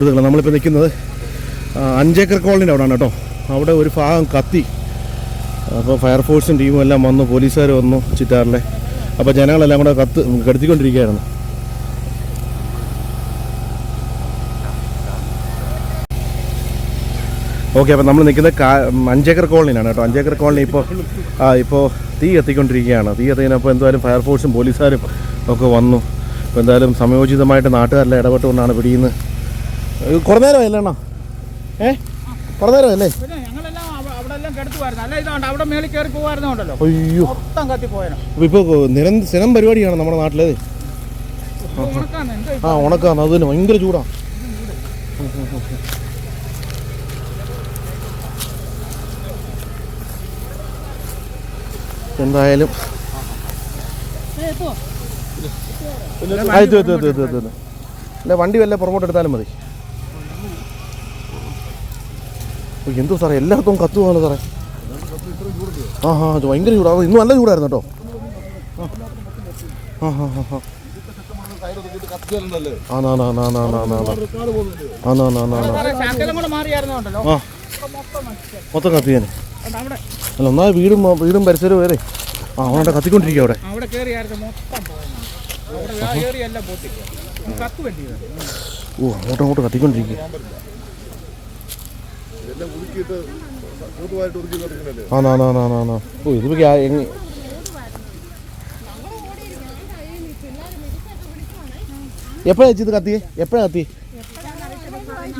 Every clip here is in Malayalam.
സുഹൃത്തുക്കളെ നമ്മളിപ്പോൾ നിൽക്കുന്നത്. അഞ്ചേക്കർ കോളനിന്റെ അവിടെയാണ് കേട്ടോ. അവിടെ ഒരു ഭാഗം കത്തി. അപ്പോൾ ഫയർഫോഴ്സും ടീമും എല്ലാം വന്നു പോലീസുകാർ വന്നു ചിറ്റാറിലെ. അപ്പോൾ ജനങ്ങളെല്ലാം കൂടെ കത്ത് കെടുത്തിക്കൊണ്ടിരിക്കുകയായിരുന്നു. ഓക്കെ അപ്പോൾ നമ്മൾ നിൽക്കുന്നത് കാ അഞ്ചേക്കർ കോളനിയിലാണ് കേട്ടോ. അഞ്ചേക്കർ കോളനി ഇപ്പോൾ ആ ഇപ്പോൾ തീ കത്തിക്കൊണ്ടിരിക്കുകയാണ്. തീ കത്തിക്കുന്നപ്പോൾ എന്തായാലും ഫയർഫോഴ്സും പോലീസുകാരും ഒക്കെ വന്നു. അപ്പോൾ എന്തായാലും സമയോചിതമായിട്ട് നാട്ടുകാരെല്ലാം ഇടപെട്ടുകൊണ്ടാണ് പിടിയുന്നത് കുറേ നേരം അണ്ണാ? ഏ? കുറേ നേരം അല്ലേ അയ്യോ. ഇപ്പോൾ നിരന്തര സ്ഥിരം പരിപാടിയാണ് നമ്മുടെ നാട്ടിലേത് ആ ഉണക്കാന്ന്. അത് തന്നെ ഭയങ്കര ചൂടാണ് എന്തായാലും. അല്ല വണ്ടി വല്ല പുറകോട്ട് എടുത്താലും മതി. ഓ, എന്തോ സാറേ? എല്ലായിടത്തും കത്തുവാണ് സാറേ. ആ ഹാ അത് ഭയങ്കര ചൂടാണ് ഇന്ന് നല്ല ചൂടായിരുന്നു കേട്ടോ. ആ ഹാ ഹാ ഹാ മൊത്തം അവിടെ അല്ല ഒന്നാ വീടും വീടും പരിസരവും വേറെ ആ അവനവിടെ കത്തിക്കൊണ്ടിരിക്കുക അവിടെ. അവിടെ അവിടെ ഓ അങ്ങോട്ടും അങ്ങോട്ട് കത്തിക്കൊണ്ടിരിക്കുക ആന്നാന്നാന്നാന്നാ ഓ ഇതിപ്പോ ക്യാ- എങ്ങ- എപ്പോഴാ ചേച്ചി ഇത് കത്തിയേ? എപ്പോഴാ കത്തി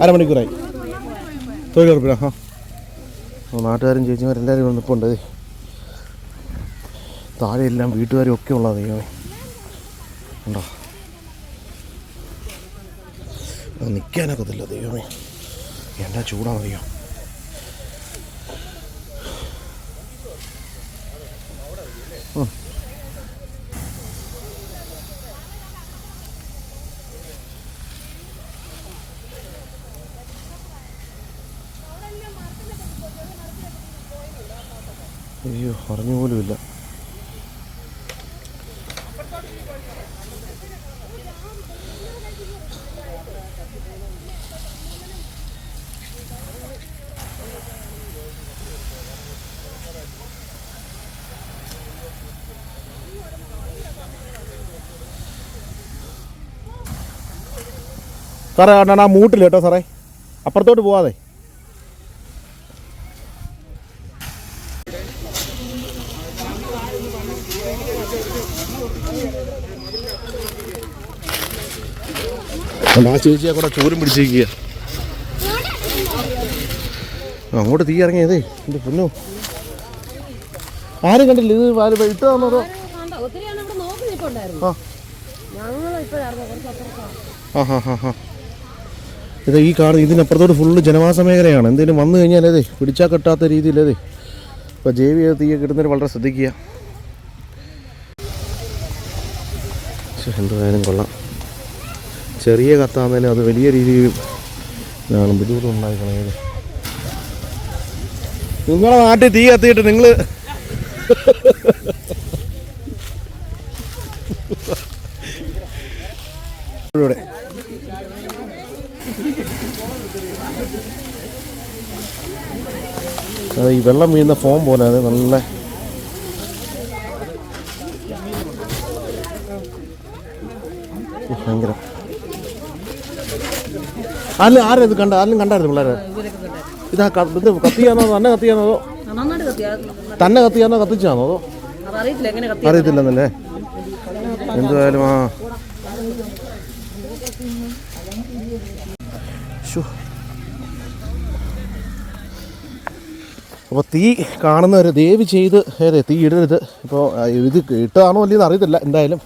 അരമണിക്കൂറായി. തൊഴിലുറപ്പിനാ ആ നാട്ടുകാരും ചേച്ചിമാരെല്ലാവരും ഇവിടെ നിൽപ്പുണ്ട് ദേ. താഴെ എല്ലാം വീട്ടുകാരും ഒക്കെ ഉള്ള ദൈവമേ. ഉണ്ടോ? നിൽക്കാനൊക്കത്തില്ല ദൈവമേ. എന്നാ ഉം. അയ്യോ അറിഞ്ഞു പോലുമില്ല സാറേ അണ്ണാ ആ മൂട്ടില്ല കേട്ടോ സാറേ. അപ്പുറത്തോട്ട് പോവാതെ. ആ ചേച്ചിയെ കൂടെ ചൂരും പിടിച്ചിരിക്കുക. അങ്ങോട്ട് തീ ഇറങ്ങിയതേ എന്റെ പൊന്നു. ആരും കണ്ടില്ല? ഇത് വാൽ ഇട്ട് തന്നോ കണ്ടോ? ഒത്തിരിയാണ് ഇവിടെ നോക്കി നിൽപ്പുണ്ടായിരുന്നു. ആ. ആ ഹാ ഹാ ഹാ. ഇത് ഈ കാണുന്ന ഇതിനപ്പുറത്തോട്ട് ഫുള്ള് ജനവാസ മേഖലയാണ്. എന്തെങ്കിലും വന്നു കഴിഞ്ഞാൽ അതെ പിടിച്ചാൽ കെട്ടാത്ത രീതിയിൽ അതെ അപ്പോൾ ജൈവ തീയൊക്കെ കിട്ടുന്നതിന് വളരെ ശ്രദ്ധിക്കുക. എന്തായാലും കൊള്ളാം. ചെറിയ കത്താന്നേലും അത് വലിയ രീതിയിൽ ഇതാണ് ബുദ്ധിമുട്ടുണ്ടായിക്കണേ നിങ്ങളെ നാട്ടിൽ തീ കത്തിയിട്ട് നിങ്ങൾ ഇവിടെ അത് ഈ വെള്ളം വീഴുന്ന ഫോം പോലെ അത് നല്ല ഭയങ്കര. അല്ല ആരും ഇത് കണ്ട? ആരും കണ്ടായിരുന്നു പിള്ളേരെ? ഇതാ ഇത് കത്തിയാന്നോ? തന്നെ കത്തിയാന്നോ അതോ? തന്നെ കത്തിയാന്നോ? കത്തിച്ചാന്നോ അതോ? കത്തി അറിയത്തില്ലെന്നല്ലേ? എന്തായാലും ആ. അപ്പോൾ തീ കാണുന്നവർ ദയവ് ചെയ്ത് അതെ തീ ഇടരുത്. ഇപ്പോൾ ഇത് ഇട്ടതാണോ അല്ലയെന്ന് അറിയത്തില്ല. എന്തായാലും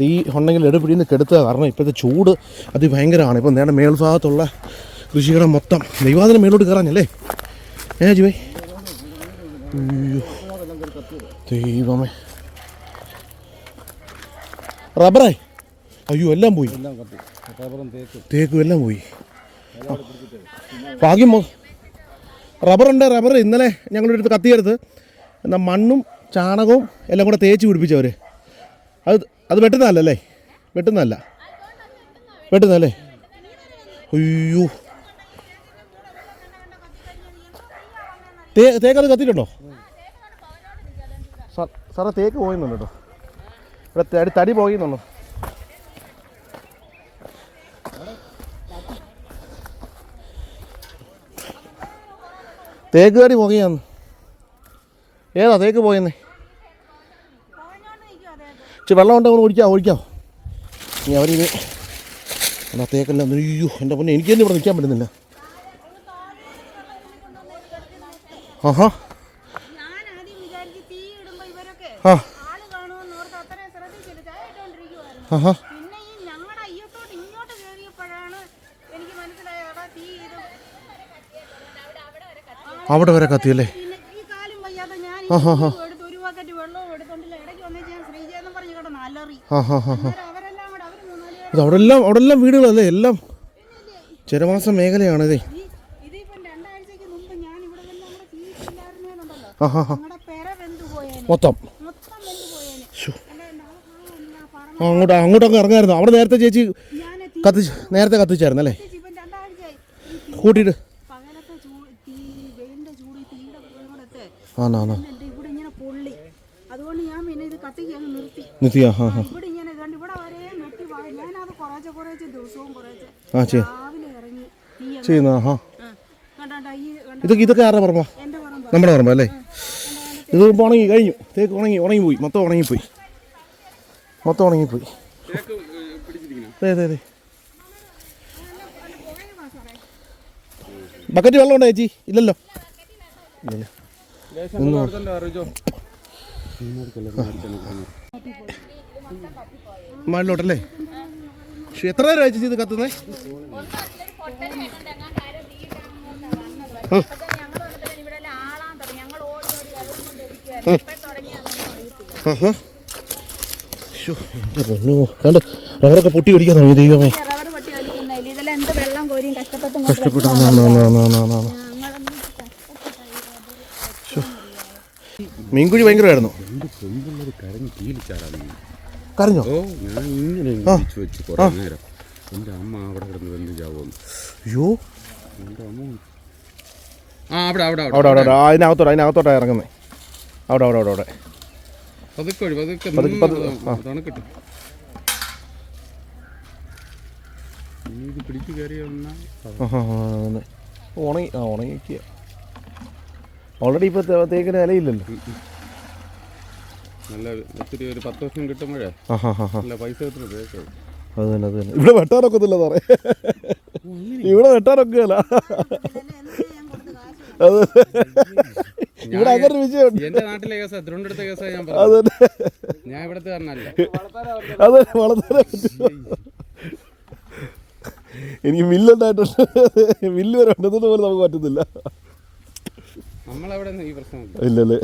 തീ ഉണ്ടെങ്കിൽ എടുപിടിയിൽ നിന്ന് കെടുത്തുക. കാരണം ഇപ്പോഴത്തെ ചൂട് അതിഭയങ്കരമാണ്. ഇപ്പം നേരെ മേൽഭാഗത്തുള്ള കൃഷികളെ മൊത്തം. ദൈവാദിനം മേലോട്ട് കയറാഞ്ഞല്ലേ? ഏ ജിവേ ദൈവമേ. റബ്ബറേ. അയ്യോ എല്ലാം പോയി. തേക്കും. എല്ലാം പോയി. ഭാഗ്യം റബ്ബറുണ്ട് റബ്ബർ. ഇന്നലെ ഞങ്ങളുടെ അടുത്ത് കത്തിയെടുത്ത് എന്നാൽ മണ്ണും ചാണകവും എല്ലാം കൂടെ തേച്ച് പിടിപ്പിച്ചവർ അത് അത് വെട്ടുന്നതല്ലേ? വെട്ടുന്നതല്ല. വെട്ടുന്നതല്ലേ? അയ്യോ. തേ തേക്കത് കത്തിയിട്ടുണ്ടോ? സാറേ തേക്ക് പോയിന്നുണ്ട് കേട്ടോ. ഇവിടെ തടി തടി പോയിന്നുണ്ടോ. തേക്ക് തടി പുകയാന്ന് ഏതാ തേക്ക് പോയെന്നേ? ഇച്ചിരി വെള്ളം ഉണ്ടെങ്കിൽ ഒഴിക്കാം ഒഴിക്കാം ഇനി അവരിത് എന്നാ തേക്കെല്ലാം അയ്യോ എന്റെ പൊന്നെ എനിക്ക് ഇവിടെ നിൽക്കാൻ പറ്റുന്നില്ല. ആഹാ. ഞാൻ ആദ്യം വിചാരിച്ചു തീ ഇടുമ്പോ ഇവരൊക്കെ ആ ആൾ കാണുമെന്ന് ഓർത്ത് അത്രയും ശ്രദ്ധിച്ചില്ല ചായ ഇട്ടോണ്ടിരിക്കുവായിരുന്നു ആഹാ പിന്നെ ഈ ഞങ്ങളുടെ അയ്യത്തോട്ട് ഇങ്ങോട്ട് കയറിയപ്പോഴാണ് എനിക്ക് മനസ്സിലായത് എടാ തീ ഇത് അവിടെ വരെ കത്തിയല്ലേ പിന്നെ ഈ കാലും വയ്യാതെ ഞാൻ ഈ വെള്ളവും എടുത്ത് ഒരു ബക്കറ്റ് വെള്ളവും എടുത്തോണ്ടില്ല ഇടയ്ക്ക് വന്നേ വരെ കത്തിയല്ലേ? ആ ഹാ ഹാ ഹാ ഇത് അവിടെ എല്ലാം അവിടെ എല്ലാം വീടുകളല്ലേ? എല്ലാം ജനവാസ മേഖലയാണിതേ. ഈ ഇതിപ്പം രണ്ടാഴ്ചക്ക് മുമ്പ് ഞാൻ ഇവിടെ വന്ന് നമ്മുടെ തീ ഇല്ലായിരുന്നേന്നുണ്ടല്ലോ ആ ഹാ ഹാ ഞങ്ങളുടെ പെര വെന്ത് പോയേനെ. മൊത്തം. അങ്ങോട്ട് അങ്ങോട്ടൊക്കെ ഇറങ്ങായിരുന്നു. അവിടെ നേരത്തെ ചേച്ചി കത്തിച്ച് നേരത്തെ കത്തിച്ചായിരുന്നു അല്ലേ കൂട്ടിയിട്ട് പകലത്തെ ചൂട് തീ വെയിലിന്റെ ചൂട് ഈ തീയുടെ കൂടെ ആണോ? ആണോ? എന്റെ ഇവിടെ ഇങ്ങനെ പൊള്ളി. അതുകൊണ്ട് ഞാൻ പിന്നെ ഇത് കത്തിക്ക് അങ്ങ് നിർത്തി. നിത്യ ആ ഹാ ഇവിടെ ഇങ്ങനെ ഇതുകൊണ്ട് ഇവിടെ വരെ നെട്ടി വാ ഞാനത് കുറേശ്ശെ കുറേശ്ശെ ദിവസവും കുറേശ്ശെ ആ ചെയ്യ. രാവിലെ ഇറങ്ങി തീ അങ്ങ് ചെയ്യുന്ന ഈ കണ്ട ഇതൊക്കെ ഇതൊക്കെ ആരുടെ പറമ്പ? എന്റെ പറമ്പ്. നമ്മുടെ പറമ്പ അല്ലേ? ഇത് ഇപ്പോൾ ഉണങ്ങി കഴിഞ്ഞു. തേക്ക് ഉണങ്ങി ഉണങ്ങിപ്പോയി മൊത്തം ഉണങ്ങിപ്പോയി. മൊത്തം ഉണങ്ങിപ്പോയി. അതെ അതെ അതെ ബക്കറ്റ് വെള്ളം ഉണ്ടോ ചേച്ചി? ഇല്ലല്ലോ. ഇല്ലല്ലോ. അറിയിച്ചോ മണ്ണിലോട്ടല്ലേ പക്ഷെ എത്ര നേരം അയച്ചു ചെയ്ത് കത്തുന്നേ. കണ്ടോ? റബ്ബറൊക്കെ പൊട്ടി പിടിക്കാൻ തുടങ്ങി ദൈവമേ. റബ്ബർ പൊട്ടി വലിക്കുന്നില്ല ഇതെല്ലാം എന്ത് വെള്ളം കോരിയും കഷ്ടപ്പെട്ടും കഷ്ടപ്പെട്ടു ആ, ആ, ആ, ആ, ആ, ആ, ആ. മീൻകുഴി ഭയങ്കരമായിരുന്നു. കരഞ്ഞ് കീലിച്ചാടാണ് കരഞ്ഞോ? ഓ ഞാൻ ഇങ്ങനെ വിളിച്ചു വെച്ച് കുറേ നേരം. എന്റെ അമ്മ അവിടെ കിടന്ന് വെന്ത് ചാവുന്നു അയ്യോ. എന്റെ അമ്മ. ആ അവിടെ അവിടെ അവിടെ. അവിടെ അതിനകത്തോട്ട് ഇറങ്ങുന്നത് അവിടെ അവിടെ അവിടെ അവിടെ. പതുക്കെ ഒഴി പതുക്കെ പതുക്കെ, പതുക്കെ, നിന്ന് തണുക്കട്ടെ. ഇനി ഇത് പിടിച്ച് കയറി ആ, അങ്ങനെ. ഉണങ്ങി ആ ഉണങ്ങിക്കുക ഓൾറെഡി ഇപ്പോൾ തേക്കിന് ഇലയില്ലല്ലോ നല്ല ഒത്തിരി ഒരു പത്ത് വർഷം കിട്ടുമ്പോഴേ നല്ല പൈസ കിട്ടുന്നത് അത് തന്നെ അത് തന്നെ. ഇവിടെ വെട്ടാനൊക്കത്തില്ല സാറേ. ഇവിടെ വെട്ടാനൊക്കെയല്ല. അത് ഇവിടെ അങ്ങനെ വിഷയമുണ്ട് എന്റെ നാട്ടിലെ കേസാ തിരുവനന്തപുരത്തെ കേസാ ഞാൻ അത് ഞാൻ ഇവിടുത്തെ കാരണല്ല അത് തന്നെ വളർത്താൻ എനിക്ക് മില്ലുണ്ടായിട്ടുണ്ട്. മില്ല് വരെ ഉണ്ടെന്നത് പോലും നമുക്ക് പ്രശ്നമില്ല ഇല്ലല്ലേ.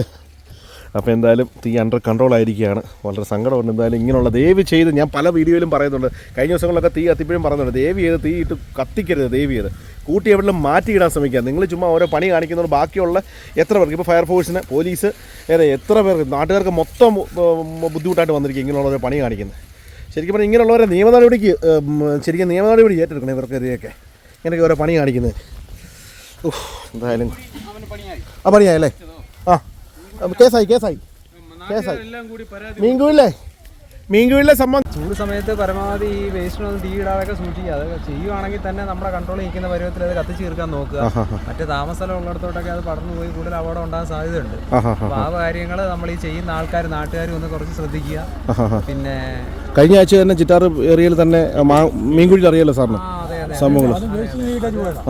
അപ്പോൾ എന്തായാലും തീ അണ്ടർ കൺട്രോൾ ആയിരിക്കുകയാണ്. വളരെ സങ്കടമുണ്ട്. എന്തായാലും ഇങ്ങനെയുള്ള ദേവി ചെയ്ത് ഞാൻ പല വീഡിയോയിലും പറയുന്നുണ്ട്. കഴിഞ്ഞ ദിവസങ്ങളിലൊക്കെ തീ കത്തിപ്പോഴും പറയുന്നുണ്ട് ദയവ് ചെയ്ത് തീ ഇട്ട് കത്തിക്കരുത് ദയവ് ചെയ്ത്. കൂട്ടി എവിടെയും മാറ്റിയിടാൻ ശ്രമിക്കുക. നിങ്ങൾ ചുമ്മാ ഓരോ പണി കാണിക്കുന്നത് ബാക്കിയുള്ള എത്ര പേർക്ക്? ഇപ്പോൾ ഫയർഫോഴ്സിന് പോലീസ് ഏറെ എത്ര പേർക്ക്? നാട്ടുകാർക്ക് മൊത്തം ബുദ്ധിമുട്ടായിട്ട് വന്നിരിക്കും ഇങ്ങനെയുള്ള ഓരോ പണി കാണിക്കുന്നത്. ശരിക്കും പറഞ്ഞാൽ ഇങ്ങനെയുള്ളവരെ നിയമ നടപടിക്ക് ശരിക്കും നിയമ നടപടി ഏറ്റെടുക്കണം ഇവർക്കെതിരെയൊക്കെ. ഇങ്ങനെയൊക്കെ ഓരോ പണി കാണിക്കുന്നത്. എന്തായാലും. ആ പണിയായല്ലേ ആ കേസായി കേസായി. കേസായി. മീൻകുഴില്ലേ? മീൻകുഴിലെ സംബന്ധം ചൂട് സമയത്ത് പരമാവധി ഈ വേസ്റ്റിനൊന്നും തീ ഇടാതൊക്കെ സൂക്ഷിക്കുക. അത് ചെയ്യുവാണെങ്കിൽ തന്നെ നമ്മുടെ കൺട്രോൾ നിൽക്കുന്ന പരുവത്തിൽ അത് കത്തിച്ച് തീർക്കാൻ നോക്കുക. മറ്റേ താമസം ഉള്ളിടത്തോട്ടൊക്കെ അത് പടർന്നു പോയി കൂടുതൽ അപകടം ഉണ്ടാകാൻ സാധ്യതയുണ്ട്. അപ്പോൾ ആ കാര്യങ്ങൾ നമ്മൾ ഈ ചെയ്യുന്ന ആൾക്കാർ നാട്ടുകാരും ഒന്ന് കുറച്ച് ശ്രദ്ധിക്കുക. പിന്നെ കഴിഞ്ഞ ആഴ്ച തന്നെ ചിറ്റാറ് ഏരിയയിൽ തന്നെ മീൻകുഴി അറിയാലോ സാറിന്? ആ സംഭവങ്ങൾ.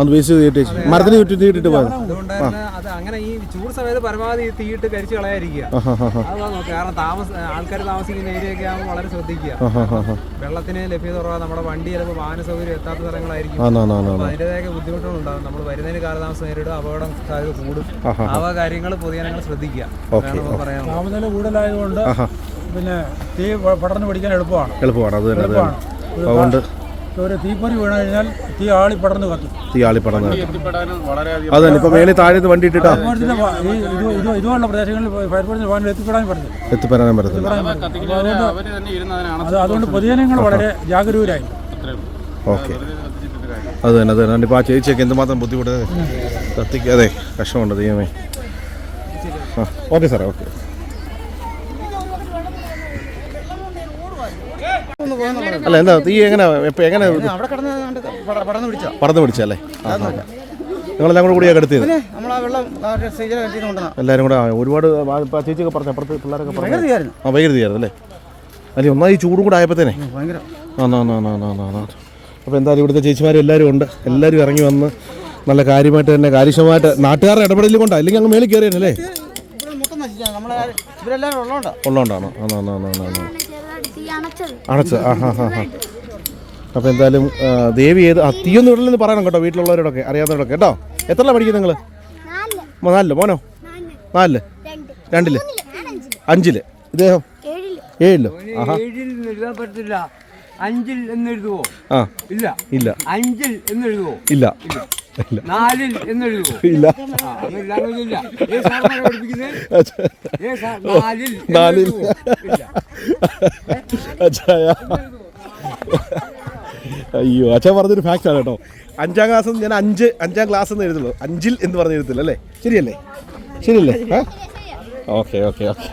അത് വേസ്റ്റ് തീയിട്ട് മരത്തിന് ചുറ്റി തീയിട്ടിട്ട് പോയത് അതുകൊണ്ട് തന്നെ അത് അങ്ങനെ ഈ ചൂട് സമയത്ത് പരമാവധി തീയിട്ട് കരിച്ചു കളയാതിരിക്കുക. അതാണ് കാരണം താമസ ആൾക്കാർ താമസിക്കുന്ന ആകുമ്പോൾ വളരെ ശ്രദ്ധിക്കുക. വെള്ളത്തിന് ലഭ്യത കുറവാണ് നമ്മുടെ വണ്ടി ചിലപ്പോൾ വാഹന സൗകര്യം എത്താത്ത സ്ഥലങ്ങളായിരിക്കും. അതിന്റെതായ ബുദ്ധിമുട്ടുകളുണ്ടാകും നമ്മൾ വരുന്നതിന് കാലതാമസം നേരിടും. അപകടം സാധ്യത കൂടും. ആ കാര്യങ്ങൾ പൊതുജനങ്ങൾ ശ്രദ്ധിക്കുക. താമസനില കൂടുതലായതുകൊണ്ട് പിന്നെ തീ പടർന്നു പിടിക്കാൻ എളുപ്പമാണ്. എളുപ്പമാണ്. അത് തന്നെ അതുകൊണ്ട് ഒരു തീപ്പൊരി വീണ് കഴിഞ്ഞാൽ തീ ആളി പടർന്നു കത്തും. തീ ആളിപ്പടന്ന് അത് തന്നെ. ഇപ്പൊ മേളിൽ താഴെ വണ്ടി ഇട്ടിട്ടാ? ഫയർഫോഴ്സിന്റെ വാ- ഈ ഇത് ഇത് ഇതുപോലുള്ള പ്രദേശങ്ങളിൽ ഫയർഫോഴ്സിന്റെ വാഹനം എത്തിപ്പെടാൻ പറ്റത്തില്ല. എത്തിപ്പെടാനും പറ്റത്തില്ല കത്തിക്കുന്നവര് അവർ തന്നെ ഇരുന്ന് അതിനെ അത് അതുകൊണ്ട് പൊതുജനങ്ങൾ വളരെ ജാഗരൂകരായി അത്രയും ഓക്കെ. കത്തിച്ചിട്ട് കാര്യം അത് തന്നെ അത് തന്നെ. ഇപ്പോൾ ആ ചേച്ചിയൊക്കെ എന്തുമാത്രം ബുദ്ധിമുട്ട് കത്തിക്കാതെ കഷ്ടമുണ്ട് ദൈവമേ. ആ ഓക്കെ സാറേ ഓക്കെ. അല്ല എന്താ തീ എങ്ങനെ എങ്ങനെ കണ്ട് പറന്ന് പിടിച്ചല്ലേ. നിങ്ങളെല്ലാം കൂടെ കൂടിയാണ് എല്ലാരും എല്ലാവരും കൂടെ ഒരുപാട് ചേച്ചിയൊക്കെ പറഞ്ഞു അപ്പുറത്ത് പിള്ളേരൊക്കെ പറഞ്ഞു? ആ വൈകൃതിയായിരുന്നു അല്ലേ? അല്ലെ ഒന്നായി ചൂടും കൂടെ ആയപ്പോഴത്തേനെ അപ്പൊ ആ അപ്പോൾ എന്തായാലും ഇവിടുത്തെ ചേച്ചിമാരും എല്ലാവരും ഉണ്ട്. എല്ലാവരും ഇറങ്ങി വന്ന് നല്ല കാര്യമായിട്ട് തന്നെ കാര്യക്ഷമമായിട്ട് നാട്ടുകാരുടെ ഇടപെടലിൽ കൊണ്ടാണ് അല്ലെങ്കിൽ അങ്ങ് മേളിൽ കയറിയല്ലേ ഉള്ളതുകൊണ്ടാണോ ആ ആ ആ ആ ആ ചെറുതായിട്ട് തീ അണച്ചത്. അടച്ച് ആ ഹാ ഹാ ഹാ അപ്പോൾ എന്തായാലും ദേവി ഏത് ആ തീയൊന്നും ഇടലെന്ന് പറയണം കേട്ടോ വീട്ടിലുള്ളവരോടൊക്കെ അറിയാത്തവരോടൊക്കെ. കേട്ടോ? എത്ര പഠിക്കുന്നത് നിങ്ങൾ നാലിൽ. മോനോ? നാലിൽ നാലിൽ. രണ്ട്. രണ്ടിൽ. അഞ്ചിൽ. അഞ്ചിൽ. ഇദ്ദേഹം? ഏഴിൽ. ആഹാ. അഞ്ചിൽ എന്ന് എഴുതുവോ? ആ. ഇല്ല. ഇല്ല. അഞ്ചിൽ എന്ന് എഴുതുവോ? ഇല്ല. ഇല്ല. നാലിൽ ഇല്ല. നാലിൽ അച്ഛായ. അയ്യോ അച്ഛൻ പറഞ്ഞൊരു ഫാക്റ്റ് ആണ് കേട്ടോ. അഞ്ചാം ക്ലാസ് ഞാൻ അഞ്ച് അഞ്ചാം ക്ലാസ് എന്ന് എഴുതുള്ളൂ. അഞ്ചിൽ എന്ന് പറഞ്ഞ് എഴുതത്തില്ല അല്ലേ? ശരിയല്ലേ? ശരിയല്ലേ? Okay okay okay.